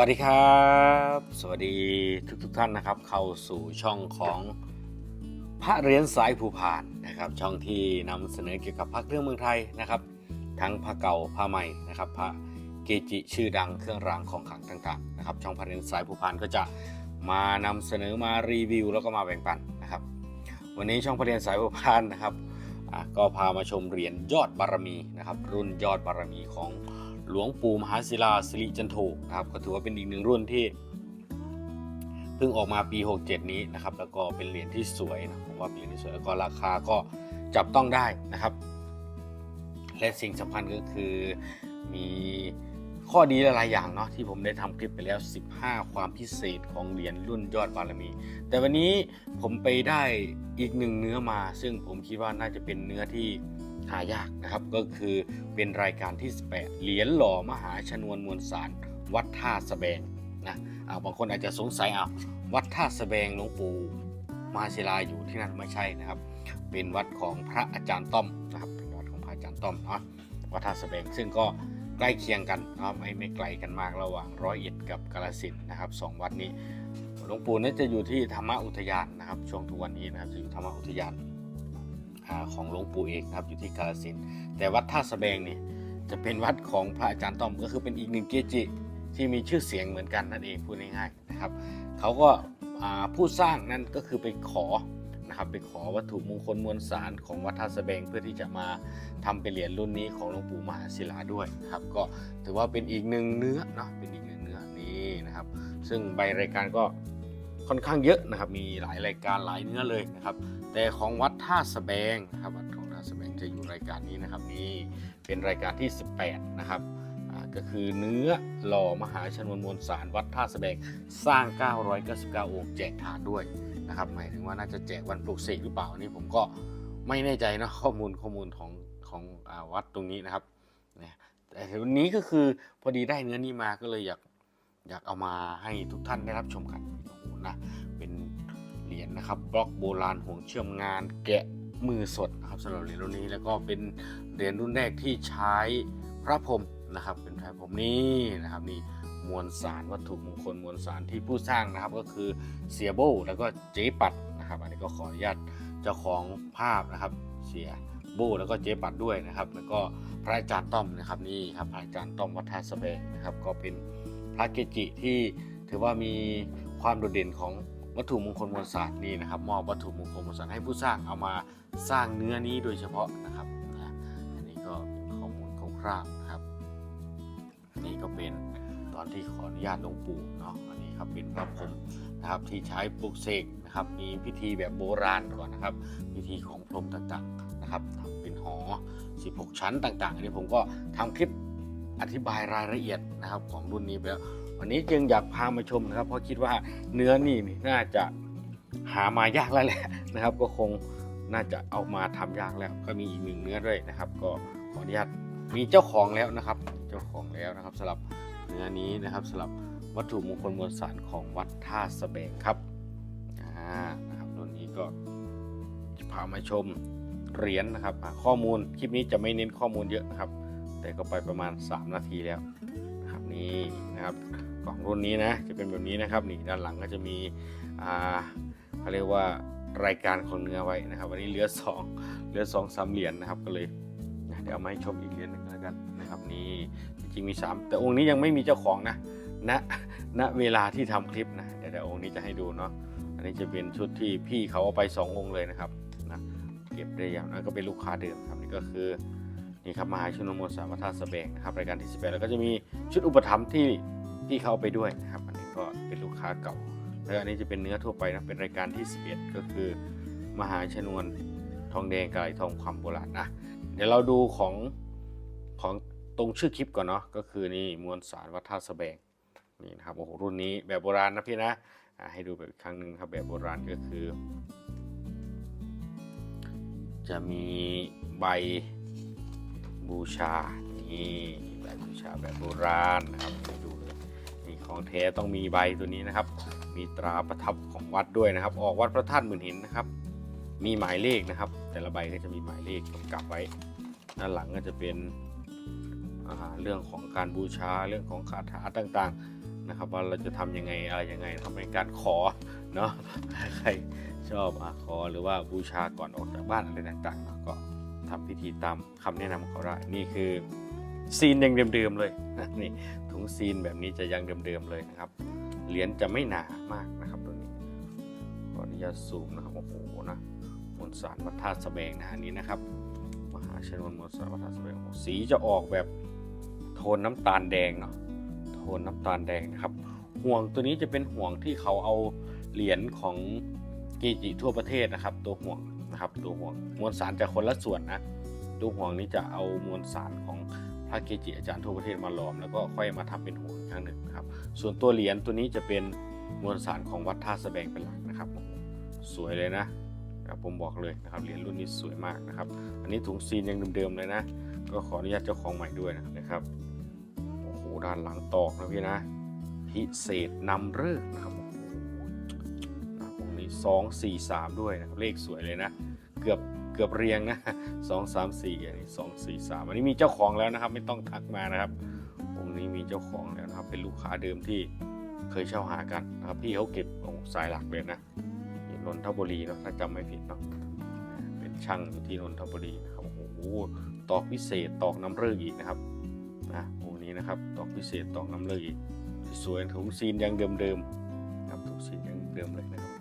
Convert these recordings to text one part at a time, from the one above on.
วัสดีครับ สวัสดีทุกทุกท่านนะครับ เข้าสู่ช่องของพระเรียญสายภูพานนะครับ ช่องที่นำเสนอเกี่ยวกับพระเครื่องเมืองไทยนะครับ ทั้งพระเก่าพระใหม่นะครับ พระเกจิชื่อดังเครื่องรางของขลังต่างๆนะครับช่องพระเรียญสายภูพานก็จะมานำเสนอมารีวิว แล้วก็มาแบ่งปันนะครับ วันนี้ช่องพระเรียญสายภูพานนะครับก็พามาชมเหรียญยอดบารมีนะครับ รุ่นยอดบารมีของ หลวงปู่มหาศิลาสิริจันโทนะครับก็ถือว่าเป็นอีกหนึ่งรุ่นที่เพิ่งออกมาปี 67 นี้นะครับ แล้วก็เป็นเหรียญที่สวยนะผมว่าเป็นเหรียญที่สวยแล้วก็ราคาก็จับต้องได้นะครับ และสิ่งสำคัญก็คือมี ข้อดีหลายๆอย่างเนาะที่ผมได้ทำคลิปไปแล้ว 15 ความพิเศษของเหรียญรุ่นยอดบารมี แต่วันนี้ผมไปได้อีกหนึ่งเนื้อมา ซึ่งผมคิดว่าน่าจะเป็นเนื้อที่หายากนะครับ ก็คือเป็นรายการที่ 18 เหรียญหล่อมหาชนวนมวลสารวัดท่าสะแบงนะอาบางคนอาจจะสงสัยอะวัดท่าสะแบงหลวงปู่มหาศิลาอยู่ที่นั่นไม่ใช่นะครับ เป็นวัดของพระอาจารย์ต้อมนะครับเป็นวัดของพระอาจารย์ต้อมเนาะวัดท่าสะแบงซึ่งก็ ใกล้เคียงกันเนาะไม่ไม่ไกลกันมากระหว่างร้อยเอ็ดกับกาฬสินนะครับสองวัดนี้หลวงปู่นี่จะอยู่ที่ธรรมอุทยานนะครับ ช่วงทุกวันนี้นะครับจะอยู่ธรรมอุทยานอของหลวงปู่เอกนะครับอยู่ที่กาฬสินแต่วัดท่าสะแบงนี่จะเป็นวัดของพระอาจารย์ต้อมก็คือเป็นอีกหนึ่งเกจิที่มีชื่อเสียงเหมือนกันนั่นเองพูดง่ายๆนะครับเขาก็ผู้สร้างนั่นก็คือไปขอ นะครับไปขอวัตถุมงคลมวลสารของวัดท่าสะแบงเพื่อที่จะมาทำเป็นเหรียญรุ่นนี้ของหลวงปู่มหาศิลาด้วยนะครับ ก็ถือว่าเป็นอีกหนึ่งเนื้อเนาะเป็นอีกหนึ่งเนื้อนี่นะครับ ซึ่งใบรายการก็ค่อนข้างเยอะนะครับ มีหลายรายการหลายเนื้อเลยนะครับ แต่ของวัดท่าสะแบงนะครับวัดของท่าสะแบงจะอยู่รายการนี้นะครับนี่เป็นรายการที่ 18 นะครับก็คือเนื้อหล่อมหาชนวนมวลสารวัดท่าสะแบงสร้าง 999 องค์แจกถาดด้วย นะครับหมายถึงว่าน่าจะแจกวันปลุกเสกหรือเปล่านี่ผมก็ไม่แน่ใจนะข้อมูลข้อมูลของของอวัดตรงนี้นะครับเนี่ยแต่วันนี้ก็คือพอดีได้เนื้อนี้มาก็เลยอยากอยากเอามาให้ทุกท่านได้รับชมกันโอ้โหนะเป็นเหรียญนะครับบล็อกโบราณห่วงเชื่อมงานแกะมือสดนะครับสำหรับเหรียญรุ่นนี้แล้วก็เป็นเหรียญรุ่นแรกที่ใช้พระพรหม นะครับเป็นพระพรหมนี่นะครับนี่มวลสารวัตถุมงคลมวลสารที่ผู้สร้างนะครับก็คือเสียโบแล้วก็เจ๊ปัดนะครับ อันนี้ก็ขออนุญาตเจ้าของภาพนะครับเสียโบแล้วก็เจ๊ปัดด้วยนะครับ แล้วก็พระอาจารย์ต้อมนะครับนี่ครับพระอาจารย์ต้อมวัดท่าสะแบงนะครับก็เป็นพระเกจิที่ถือว่ามีความโดดเด่นของวัตถุมงคลมวลสารนี่นะครับมอบวัตถุมงคลมวลสารให้ผู้สร้างเอามาสร้างเนื้อนี้โดยเฉพาะนะครับนะอันนี้ก็เป็นข้อมูลคร่าวๆ นี้ก็เป็นตอนที่ขออนุญาตหลวงปู่เนาะอันนี้ครับเป็นพระพรหมนะครับที่ใช้ปลุกเสกนะครับมีพิธีแบบโบราณก่อนนะครับ พิธีของพรหมต่างๆนะครับทำเป็นหอ 16 ชั้นต่างๆอันนี้ผมก็ทำคลิปอธิบายรายละเอียดนะครับของรุ่นนี้ไปแล้ววันนี้จึงอยากพามาชมนะครับ เพราะคิดว่าเนื้อนี่นี่น่าจะหามายากแล้วแหละนะครับ ก็คงน่าจะเอามาทำยากแล้ว ก็มีอีกหนึ่งเนื้อด้วยนะครับ ก็ขออนุญาตมีเจ้าของแล้วนะครับ จ้าของแล้วนะครับสำหรับเนื้อนี้นะครับสำหรับวัตถุมงคลมวลสารของวัดท่าสะแบงครับอ่านะครับรุ่นนี้ก็จะพามาชมเหรียญนะครับข้อมูลคลิปนี้จะไม่เน้นข้อมูลเยอะนะครับ แต่ก็ไปประมาณ 3 นาทีแล้วนะครับนี่นะครับกล่องรุ่นนี้นะจะเป็นแบบนี้นะครับนี่ด้านหลังก็จะมีอ่าเขาเรียกว่ารายการของเนื้อไว้นะครับ วันนี้เหลือ2เหลือสองสามเหรียญนะครับก็เลยเดี๋ยวมาให้ชมอีกเหรียญหนึ่งแล้วกัน นะครับนี่จริงๆมี 3 แต่องค์นี้ยังไม่มีเจ้าของนะณณเวลาที่ทำคลิปนะเดี๋ยวเดี๋ยวองค์นี้จะให้ดูเนาะอันนี้จะเป็นชุดที่พี่เขาเอาไป 2 องค์เลยนะครับนะเก็บได้อย่างนั้นก็เป็นลูกค้าเดิมครับนี่ก็คือนี่ครับมหาชนมสารวัฒนสะแบงนะครับรายการที่18แล้วก็จะมีชุดอุปถัมภ์ที่ที่เขาไปด้วยนะครับ อันนี้ก็เป็นลูกค้าเก่าแล้วอันนี้จะเป็นเนื้อทั่วไปนะเป็นรายการที่ 11 ก็คือมหาชนวนทองแดงกายทองคำโบราณนะเดี๋ยวเราดูของ ตรงชื่อคลิปก่อนเนาะก็คือนี่มวลสารวัฒนสแบงนี่นะครับโอ้โหรุ่นนี้แบบโบราณนะพี่นะให้ดูแบบอีกครั้งหนึ่งครับแบบโบราณก็คือ จะมีใบบูชานี่ใบบูชาแบบโบราณนะครับให้ดูเลยนี่ของแท้ต้องมีใบตัวนี้นะครับ มีตราประทับของวัดด้วยนะครับ ออกวัดพระธาตุหมื่นหินนะครับ มีหมายเลขนะครับ แต่ละใบก็จะมีหมายเลขกำกับไว้ด้านหลังก็จะเป็น เรื่องของการบูชาเรื่องของคาถาต่างๆนะครับ ว่าเราจะทำยังไงอะไรยังไงทำในการขอเนาะใครชอบอขอหรือว่าบูชาก่อนออกจากบ้านอะไรต่างๆ ก็ทำพิธีตามคำแนะนำของเขาได้นี่คือซีนยังเดิมๆเลยนะนี่ถุงซีนแบบนี้จะยังเดิมๆเลยนะครับเหรียญจะไม่หนามากนะครับตัวนี้ขออนุญาตซูมนะครับโอ้โหนะมวลสารวัดท่าสะแบงนะอันนี้นะครับมหาชนวนมวลสารวัดท่าสะแบงสีจะออกแบบ นน้ำตาลแดงเนาะโทนน้ำตาลแดงนะครับ ห่วงตัวนี้จะเป็นห่วงที่เขาเอาเหรียญของเกจิทั่วประเทศนะครับ ตัวห่วงนะครับ ตัวห่วงมวลสารจะคนละส่วนนะตัวห่วงนี้จะเอามวลสารของพระเกจิอาจารย์ทั่วประเทศมาหลอมแล้วก็ค่อยมาทำเป็นห่วงอีกครั้งหนึ่งครับ ส่วนตัวเหรียญตัวนี้จะเป็นมวลสารของวัดท่าสะแบงเป็นหลักนะครับ สวยเลยนะครับผมบอกเลยนะครับเหรียญรุ่นนี้สวยมากนะครับ อันนี้ถุงซีนยังเดิมๆเลยนะ ก็ขออนุญาตเจ้าของใหม่ด้วยนะครับ ด้านหลังตอกนะพี่นะพิเศษนำเลิกนะครับโอ้โหนะวงนี้สองสี่สามด้วยนะเลขสวยเลยนะ เกือบเกือบเรียงนะสองสามสี่อันนี้สองสี่สามอันนี้มีเจ้าของแล้วนะครับ ไม่ต้องทักมานะครับองค์นี้มีเจ้าของแล้วนะครับ เป็นลูกค้าเดิมที่เคยเช่าหากันนะครับพี่เขาเก็บโอ้สายหลักเลยนะนนทบุรีเนาะถ้าจำไม่ผิดเนาะเป็นช่างอยู่ที่นนทบุรีนะครับโอ้โหตอกพิเศษตอกน้ำเลิกษ์อีกนะครับ นะองค์นี้นะครับตอกพิเศษตอกน้ำเลิกษ์อีกสวยถุงซีนยังเดิมๆครับถุงซีนยังเดิมเลยนะครับ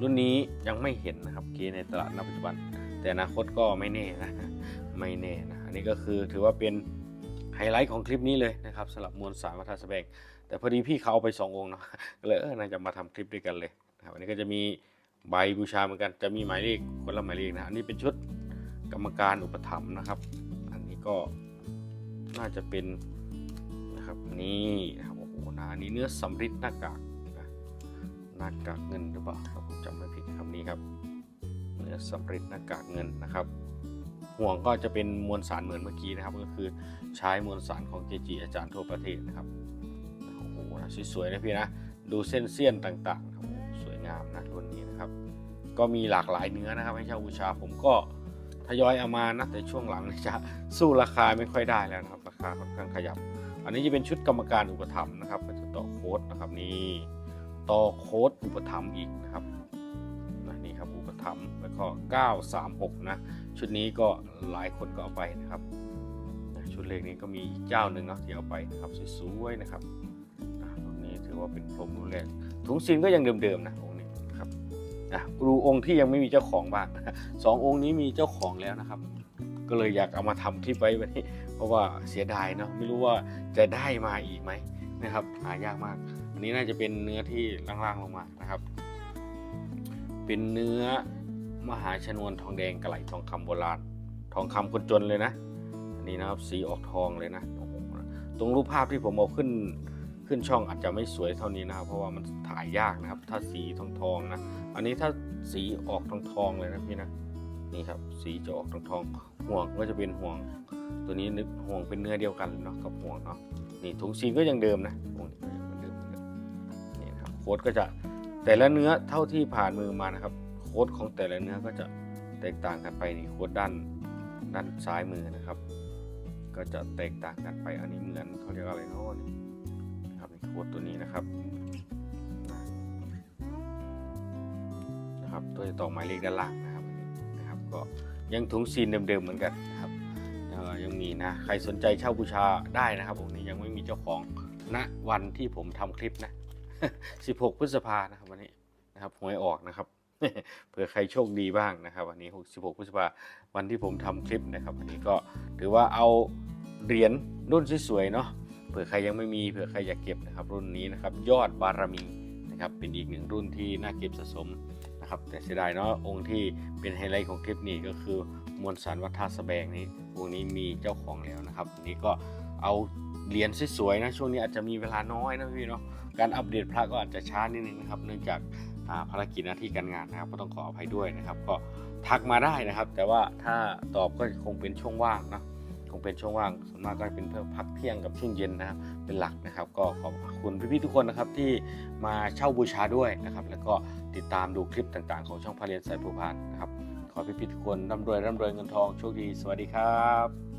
รุ่นนี้ยังไม่เห็นนะครับเกในตลาดณปัจจุบัน แต่อนาคตก็ไม่แน่นะไม่แน่นะอันนี้ก็คือถือว่าเป็นไฮไลท์ของคลิปนี้เลยนะครับสำหรับมวลสารวัฒนสแบงแต่พอดีพี่เขาเอาไปสององค์เนาะก็เลยเออน่าจะมาทำคลิปด้วยกันเลยนะครับอันนี้ก็จะมีใบบูชาเหมือนกันจะมีหมายเลขคนละหมายเลขนะอันนี้เป็นชุดกรรมการอุปถัมภ์นะครับ อันนี้ก็ น่าจะเป็นนะครับนี่นะครับโอ้โหนะนี่เนื้อสำริดหน้ากากนะหน้ากากเงินหรือเปล่าถ้าผมจำไม่ผิดครับนี่ครับ เนื้อสำริดหน้ากากเงินนะครับห่วงก็จะเป็นมวลสารเหมือนเมื่อกี้นะครับ ก็คือใช้มวลสารของเกจิอาจารย์ทั่วประเทศนะครับโอ้โหนะสวยๆนะพี่นะดูเส้นเสี้ยนต่างๆสวยงามนะรุ่นนี้นะครับ ก็มีหลากหลายเนื้อนะครับให้เช่าบูชาผมก็ ทยอยเอามานะแต่ช่วงหลังจะสู้ราคาไม่ค่อยได้แล้วนะครับ ราคาค่อนข้างขยับ อันนี้จะเป็นชุดกรรมการอุปถัมภ์นะครับเป็นชุดต่อโค้ดนะครับนี่ต่อโค้ดอุปถัมภ์อีกนะครับนะนี่ครับอุปถัมภ์แล้วก็936นะชุดนี้ก็หลายคนก็เอาไปนะครับชุดเลขนี้ก็มีเจ้าหนึ่งเนาะที่เอาไปนะครับสวยๆนะครับตรงนี้ถือว่าเป็นพรหมรุ่นแรกถุงซินก็ยังเดิมๆนะ นะดูองค์ที่ยังไม่มีเจ้าของบ้างสององค์นี้มีเจ้าของแล้วนะครับ ก็เลยอยากเอามาทำคลิปไว้วันนี้ เพราะว่าเสียดายเนาะไม่รู้ว่าจะได้มาอีกไหมนะครับหายากมากอันนี้น่าจะเป็นเนื้อที่ล่างๆลงมานะครับ เป็นเนื้อมหาชนวนทองแดงกระไหลทองคำโบราณ ทองคำคนจนเลยนะ อันนี้นะครับสีออกทองเลยนะตรงรูปภาพที่ผมเอาขึ้น ขึ้นช่องอาจจะไม่สวยเท่านี้นะครับ เพราะว่ามันถ่ายยากนะครับ ถ้าสีทองทองนะ อันนี้ถ้าสีออกทองทองเลยนะพี่นะ นี่ครับ สีจะออกทองทอง ห่วงก็จะเป็นห่วง ตัวนี้นึกห่วงเป็นเนื้อเดียวกันเนาะกับห่วงเนาะ นี่ถุงซีนก็ยังเดิมนะห่วงนี้เหมือนเดิมนี่ครับโค้ดก็จะแต่ละเนื้อเท่าที่ผ่านมือมานะครับ โค้ดของแต่ละเนื้อก็จะแตกต่างกันไปนี่โค้ดด้านด้านซ้ายมือนะครับ ก็จะแตกต่างกันไปอันนี้เหมือนเขาเรียกอะไรเนาะนี่ บนี่โค้ดตัวนี้นะครับนะครับตัวจะต่อหมายเลขด้านล่างนะครับอันนี้นะครับ ก็ยังถุงซีนเดิมๆเหมือนกันนะครับยังมีนะใครสนใจเช่าบูชาได้นะครับองค์นี้ยังไม่มีเจ้าของณวันที่ผมทำคลิปนะ 16 พฤษภานะครับวันนี้นะครับหวยออกนะครับเผื่อใครโชคดีบ้างนะครับวันนี้ 16 พฤษภาวันที่ผมทำคลิปนะครับวันนี้ก็ถือว่าเอาเหรียญรุ่นสวยๆเนาะ ผื่อใครยังไม่มีเผื่อใครอยากเก็บนะครับรุ่นนี้นะครับยอดบารมีนะครับเป็นอีกหนึ่งรุ่นที่น่าเก็บสะสมนะครับแต่เสียดายเนาะองค์ที่เป็นไฮไลท์ของคลิปนี้ก็คือมวลสารวัดท่าสะแบงนี้วงนี้มีเจ้าของแล้วนะครับนี้ก็เอาเหรียญสวยๆนะช่วงนี้อาจจะมีเวลาน้อยนะพี่เนาะการอัปเดตพระก็อาจจะช้านิดนึงนะครับเนื่องจากาภารกิจหน้าที่การงานนะครับก็ต้องขออภัยด้วยนะครับ ก็ทักมาได้นะครับ แต่ว่าถ้าตอบก็คงเป็นช่วงว่างนะ คงเป็นช่วงว่างส่วนมากก็เป็นเพื่อพักเที่ยงกับช่วงเย็นนะครับเป็นหลักนะครับ ก็ขอบคุณพี่ๆทุกคนนะครับที่มาเช่าบูชาด้วยนะครับแล้วก็ติดตามดูคลิปต่างๆ ของช่องพาเรียนสายภูพานนะครับขอพี่ๆทุกคนร่ำรวยร่ำรวยเงินทองโชคดี สวัสดีครับ